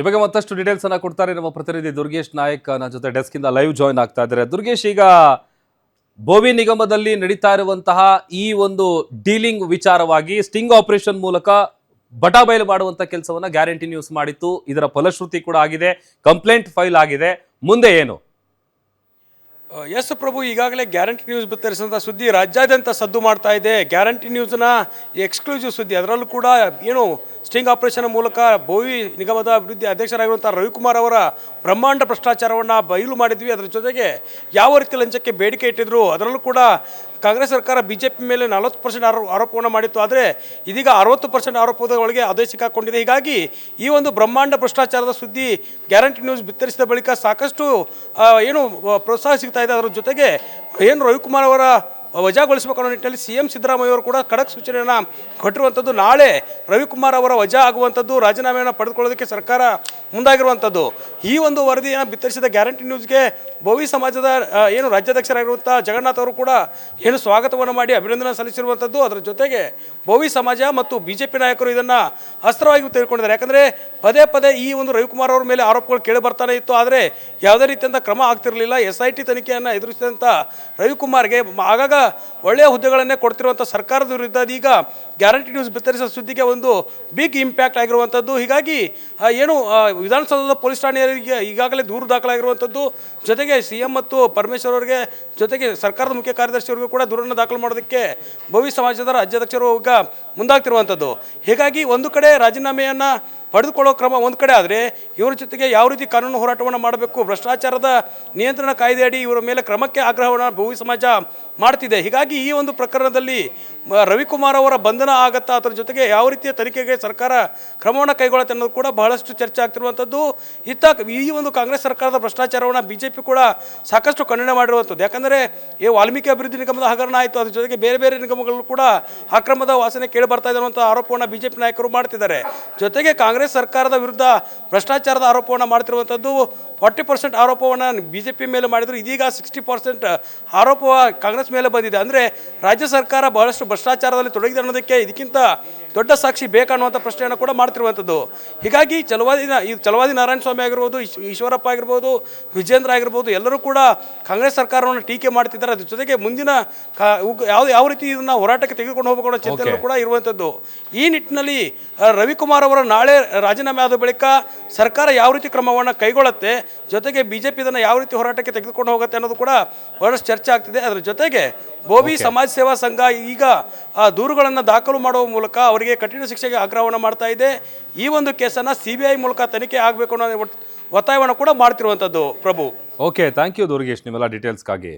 ಈ ಬಗ್ಗೆ ಮತ್ತಷ್ಟು ಡೀಟೇಲ್ಸ್ ಅನ್ನ ಕೊಡ್ತಾರೆ ನಮ್ಮ ಪ್ರತಿನಿಧಿ ದುರ್ಗೇಶ್ ನಾಯಕ್ ನನ್ನ ಜೊತೆ ಡೆಸ್ಕ್ ಇಂದ ಲೈವ್ ಜಾಯ್ನ್ ಆಗ್ತಾ ಇದ್ದಾರೆ. ದುರ್ಗೇಶ್, ಈಗ ಬೋವಿ ನಿಗಮದಲ್ಲಿ ನಡೀತಾ ಇರುವಂತಹ ಈ ಒಂದು ಡೀಲಿಂಗ್ ವಿಚಾರವಾಗಿ ಸ್ಟಿಂಗ್ ಆಪರೇಷನ್ ಮೂಲಕ ಬಟಾ ಬಯಲು ಮಾಡುವಂತ ಕೆಲಸವನ್ನ ಗ್ಯಾರಂಟಿ ನ್ಯೂಸ್ ಮಾಡಿತ್ತು. ಇದರ ಫಲಶ್ರುತಿ ಕೂಡ ಆಗಿದೆ. ಕಂಪ್ಲೇಂಟ್ ಫೈಲ್ ಆಗಿದೆ. ಮುಂದೆ ಏನು? ಎಸ್ ಪ್ರಭು ಈಗಾಗಲೇ ಗ್ಯಾರಂಟಿ ನ್ಯೂಸ್ ಬಿತ್ತರಿಸಿದಂಥ ಸುದ್ದಿ ರಾಜ್ಯಾದ್ಯಂತ ಸದ್ದು ಮಾಡ್ತಾ ಇದೆ. ಗ್ಯಾರಂಟಿ ನ್ಯೂಸ್ನ ಎಕ್ಸ್ಕ್ಲೂಸಿವ್ ಸುದ್ದಿ. ಅದರಲ್ಲೂ ಕೂಡ ಏನು ಸ್ಟಿಂಗ್ ಆಪರೇಷನ್ ಮೂಲಕ ಬೋವಿ ನಿಗಮದ ಅಭಿವೃದ್ಧಿ ಅಧ್ಯಕ್ಷರಾಗಿರುವಂಥ ರವಿಕುಮಾರ್ ಅವರ ಬ್ರಹ್ಮಾಂಡ ಭ್ರಷ್ಟಾಚಾರವನ್ನು ಬಯಲು ಮಾಡಿದ್ವಿ. ಅದರ ಜೊತೆಗೆ ಯಾವ ರೀತಿ ಲಂಚಕ್ಕೆ ಬೇಡಿಕೆ ಇಟ್ಟಿದ್ರು, ಅದರಲ್ಲೂ ಕೂಡ ಕಾಂಗ್ರೆಸ್ ಸರ್ಕಾರ ಬಿ ಜೆ ಪಿ ಮೇಲೆ ನಲವತ್ತು ಪರ್ಸೆಂಟ್ ಆರೋಪವನ್ನು ಮಾಡಿತ್ತು. ಆದರೆ ಇದೀಗ ಅರವತ್ತು ಪರ್ಸೆಂಟ್ ಆರೋಪದ ಒಳಗೆ ಅದೇ ಸಿಕ್ಕಾಕೊಂಡಿದೆ. ಹೀಗಾಗಿ ಈ ಒಂದು ಬ್ರಹ್ಮಾಂಡ ಭ್ರಷ್ಟಾಚಾರದ ಸುದ್ದಿ ಗ್ಯಾರಂಟಿ ನ್ಯೂಸ್ ಬಿತ್ತರಿಸಿದ ಬಳಿಕ ಸಾಕಷ್ಟು ಏನು ಪ್ರೋತ್ಸಾಹ ಸಿಗ್ತಾ ಇದೆ. ಅದರ ಜೊತೆಗೆ ಏನು ರವಿಕುಮಾರ್ ಅವರ ವಜಾಗೊಳಿಸಬೇಕು ಅನ್ನೋ ನಿಟ್ಟಿನಲ್ಲಿ ಸಿ ಎಂ ಸಿದ್ದರಾಮಯ್ಯ ಅವರು ಕೂಡ ಖಡಕ್ ಸೂಚನೆಯನ್ನು ಕೊಟ್ಟಿರುವಂಥದ್ದು. ನಾಳೆ ರವಿಕುಮಾರ್ ಅವರ ವಜಾ ಆಗುವಂಥದ್ದು ರಾಜೀನಾಮೆಯನ್ನು ಪಡೆದುಕೊಳ್ಳೋದಕ್ಕೆ ಸರ್ಕಾರ ಮುಂದಾಗಿರುವಂಥದ್ದು. ಈ ಒಂದು ವರದಿಯನ್ನು ಬಿತ್ತರಿಸಿದ ಗ್ಯಾರಂಟಿ ನ್ಯೂಸ್ಗೆ ಭೋವಿ ಸಮಾಜದ ಏನು ರಾಜ್ಯಾಧ್ಯಕ್ಷರಾಗಿರುವಂಥ ಜಗನ್ನಾಥ್ ಅವರು ಕೂಡ ಏನು ಸ್ವಾಗತವನ್ನು ಮಾಡಿ ಅಭಿನಂದನೆ ಸಲ್ಲಿಸಿರುವಂಥದ್ದು. ಅದರ ಜೊತೆಗೆ ಭೋವಿ ಸಮಾಜ ಮತ್ತು ಬಿ ಜೆ ಪಿ ನಾಯಕರು ಇದನ್ನು ಅಸ್ತ್ರವಾಗಿ ತೆಗೆದುಕೊಂಡಿದ್ದಾರೆ. ಯಾಕಂದರೆ ಪದೇ ಪದೇ ಈ ಒಂದು ರವಿಕುಮಾರ್ ಅವರ ಮೇಲೆ ಆರೋಪಗಳು ಕೇಳಿ ಬರ್ತಾನೆ ಇತ್ತು. ಆದರೆ ಯಾವುದೇ ರೀತಿಯಿಂದ ಕ್ರಮ ಆಗ್ತಿರಲಿಲ್ಲ. ಎಸ್ ಐ ಟಿ ತನಿಖೆಯನ್ನು ಎದುರಿಸಿದಂಥ ರವಿಕುಮಾರ್ಗೆ ಆಗಾಗ ಒಳ್ಳೆಯ ಹುದ್ದೆಗಳನ್ನೇ ಕೊಡ್ತಿರುವಂಥ ಸರ್ಕಾರದ ವಿರುದ್ಧ ಈಗ ಗ್ಯಾರಂಟಿ ನ್ಯೂಸ್ ಬಿತ್ತರಿಸಿದ ಸುದ್ದಿಗೆ ಒಂದು ಬಿಗ್ ಇಂಪ್ಯಾಕ್ಟ್ ಆಗಿರುವಂಥದ್ದು. ಹೀಗಾಗಿ ಏನು ವಿಧಾನಸೌಧದ ಪೊಲೀಸ್ ಠಾಣೆಯವರಿಗೆ ಈಗಾಗಲೇ ದೂರು ದಾಖಲಾಗಿರುವಂಥದ್ದು. ಜೊತೆಗೆ ಸಿ ಎಂ ಮತ್ತು ಪರಮೇಶ್ವರ್ ಅವರಿಗೆ ಜೊತೆಗೆ ಸರ್ಕಾರದ ಮುಖ್ಯ ಕಾರ್ಯದರ್ಶಿಯವರಿಗೂ ಕೂಡ ದೂರನ್ನು ದಾಖಲು ಮಾಡೋದಕ್ಕೆ ಭವಿ ಸಮಾಜದ ರಾಜ್ಯಾಧ್ಯಕ್ಷರು ಈಗ ಮುಂದಾಗ್ತಿರುವಂಥದ್ದು. ಹೀಗಾಗಿ ಒಂದು ಕಡೆ ರಾಜೀನಾಮೆಯನ್ನು ಪಡೆದುಕೊಳ್ಳೋ ಕ್ರಮ ಒಂದು ಕಡೆ ಆದರೆ ಇವರ ಜೊತೆಗೆ ಯಾವ ರೀತಿ ಕಾನೂನು ಹೋರಾಟವನ್ನು ಮಾಡಬೇಕು, ಭ್ರಷ್ಟಾಚಾರದ ನಿಯಂತ್ರಣ ಕಾಯ್ದೆಯಡಿ ಇವರ ಮೇಲೆ ಕ್ರಮಕ್ಕೆ ಆಗ್ರಹವನ್ನು ಭೂವಿ ಸಮಾಜ ಮಾಡ್ತಿದೆ. ಹೀಗಾಗಿ ಈ ಒಂದು ಪ್ರಕರಣದಲ್ಲಿ ರವಿಕುಮಾರ್ ಅವರ ಬಂಧನ ಆಗತ್ತಾ ಅದರ ಜೊತೆಗೆ ಯಾವ ರೀತಿಯ ತನಿಖೆಗೆ ಸರ್ಕಾರ ಕ್ರಮವನ್ನು ಕೈಗೊಳ್ಳುತ್ತೆ ಅನ್ನೋದು ಕೂಡ ಬಹಳಷ್ಟು ಚರ್ಚೆ ಆಗ್ತಿರುವಂಥದ್ದು ಇತ್ತ ಈ ಒಂದು ಕಾಂಗ್ರೆಸ್ ಸರ್ಕಾರದ ಭ್ರಷ್ಟಾಚಾರವನ್ನು ಬಿ ಕೂಡ ಸಾಕಷ್ಟು ಖಂಡನೆ ಮಾಡಿರುವಂಥದ್ದು ಯಾಕಂದರೆ, ಈ ವಾಲ್ಮೀಕಿ ಅಭಿವೃದ್ಧಿ ನಿಗಮದ ಹಗರಣ ಆಯಿತು, ಅದರ ಜೊತೆಗೆ ಬೇರೆ ಬೇರೆ ನಿಗಮಗಳು ಕೂಡ ಅಕ್ರಮದ ವಾಸನೆ ಕೇಳಿ ಬರ್ತಾ ಇದೆ ಅನ್ನುವಂಥ ಆರೋಪವನ್ನು ಬಿ ಜೆ ಪಿ ನಾಯಕರು ಮಾಡ್ತಿದ್ದಾರೆ. ಜೊತೆಗೆ ಕಾಂಗ್ರೆಸ್ ಸರ್ಕಾರದ ವಿರುದ್ಧ ಭ್ರಷ್ಟಾಚಾರದ ಆರೋಪವನ್ನು ಮಾಡ್ತಿರುವಂಥದ್ದು ಫಾರ್ಟಿ ಪರ್ಸೆಂಟ್ ಆರೋಪವನ್ನು ಬಿ ಜೆ ಪಿ ಮೇಲೆ ಮಾಡಿದ್ರು. ಇದೀಗ ಸಿಕ್ಸ್ಟಿ ಪರ್ಸೆಂಟ್ ಆರೋಪ ಕಾಂಗ್ರೆಸ್ ಮೇಲೆ ಬಂದಿದೆ. ಅಂದರೆ ರಾಜ್ಯ ಸರ್ಕಾರ ಬಹಳಷ್ಟು ಭ್ರಷ್ಟಾಚಾರದಲ್ಲಿ ತೊಡಗಿದೆ ಅನ್ನೋದಕ್ಕೆ ಇದಕ್ಕಿಂತ ದೊಡ್ಡ ಸಾಕ್ಷಿ ಬೇಕನ್ನುವಂಥ ಪ್ರಶ್ನೆಯನ್ನು ಕೂಡ ಮಾಡ್ತಿರುವಂಥದ್ದು ಹೀಗಾಗಿ ಚಲವಾದಿ ಈ ಚಲವಾದಿ ನಾರಾಯಣ ಸ್ವಾಮಿ ಆಗಿರ್ಬೋದು ಈಶ್ವರಪ್ಪ ಆಗಿರ್ಬೋದು ವಿಜೇಂದ್ರ ಆಗಿರ್ಬೋದು ಎಲ್ಲರೂ ಕೂಡ ಕಾಂಗ್ರೆಸ್ ಸರ್ಕಾರವನ್ನು ಟೀಕೆ ಮಾಡ್ತಿದ್ದಾರೆ. ಅದ್ರ ಜೊತೆಗೆ ಮುಂದಿನ ಕಾ- ಯಾವ ಯಾವ ರೀತಿ ಇದನ್ನು ಹೋರಾಟಕ್ಕೆ ತೆಗೆದುಕೊಂಡು ಹೋಗಬೇಕು ಅನ್ನೋ ಚಿಂತನೆ ಕೂಡ ಇರುವಂಥದ್ದು ಈ ನಿಟ್ಟಿನಲ್ಲಿ ರವಿಕುಮಾರ್ ಅವರ ನಾಳೆ ರಾಜೀನಾಮೆ ಆದ ಬಳಿಕ ಸರ್ಕಾರ ಯಾವ ರೀತಿ ಕ್ರಮವನ್ನು ಕೈಗೊಳ್ಳುತ್ತೆ ಜೊತೆಗೆ ಬಿಜೆಪಿ ಇದನ್ನು ಯಾವ ರೀತಿ ಹೋರಾಟಕ್ಕೆ ತೆಗೆದುಕೊಂಡು ಹೋಗುತ್ತೆ ಅನ್ನೋದು ಕೂಡ ಬಹಳಷ್ಟು ಚರ್ಚೆ ಆಗ್ತಿದೆ. ಅದರ ಜೊತೆಗೆ ಬೋವಿ ಸಮಾಜ ಸೇವಾ ಸಂಘ ಈಗ ಆ ದೂರುಗಳನ್ನು ದಾಖಲು ಮಾಡುವ ಮೂಲಕ ಅವರಿಗೆ ಕಠಿಣ ಶಿಕ್ಷೆಗೆ ಆಗ್ರಹವನ್ನು ಮಾಡ್ತಾ ಇದೆ. ಈ ಒಂದು ಕೇಸನ್ನು ಸಿ ಬಿ ಐ ಮೂಲಕ ತನಿಖೆ ಆಗಬೇಕು ಅನ್ನೋ ಒತ್- ಒತ್ತಾಯವನ್ನು ಕೂಡ ಮಾಡ್ತಿರುವಂಥದ್ದು Prabhu. Okay thank you Durgesh ನಿಮ್ಮೆಲ್ಲ ಡೀಟೇಲ್ಸ್ಗಾಗಿ